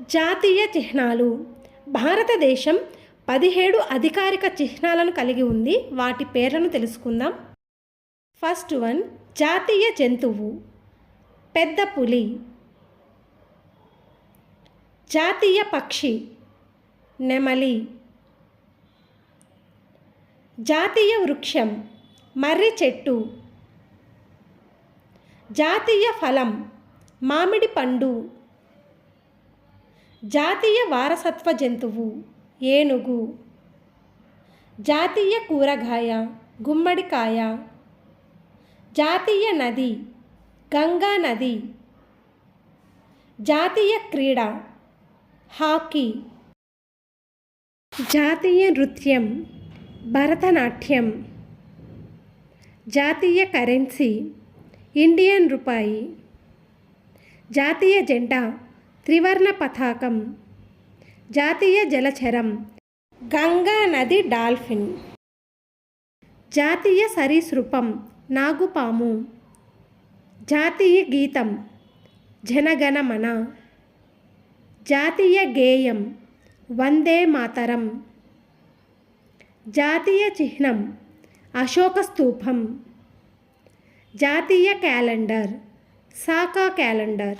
జాతీయ చిహ్నాలు. భారతదేశం పదిహేడు అధికారిక చిహ్నాలను కలిగి ఉంది. వాటి పేర్లను తెలుసుకుందాం. ఫస్ట్ వన్ జాతీయ జంతువు. పెద్ద పులి. జాతీయ పక్షి. నెమలి. జాతీయ వృక్షం. మర్రి చెట్టు. జాతీయ ఫలం. మామిడి పండు. జాతీయ వారసత్వ జంతువు ఏనుగు. జాతీయ కూరగాయ గుమ్మడికాయ. జాతీయ నది గంగా నది. జాతీయ క్రీడ హాకీ. జాతీయ నృత్యం భరతనాట్యం. జాతీయ కరెన్సీ ఇండియన్ రూపాయి. జాతీయ జెండా త్రివర్ణ పతాకం జాతీయ జలచరం గంగా నది డాల్ఫిన్ జాతీయ సరీసృపం నాగుపాము జాతీయ గీతం జనగణమన జాతీయ గేయం వందే మాతరం జాతీయ చిహ్నం అశోక స్తూపం జాతీయ క్యాలెండర్ సాకా క్యాలెండర్.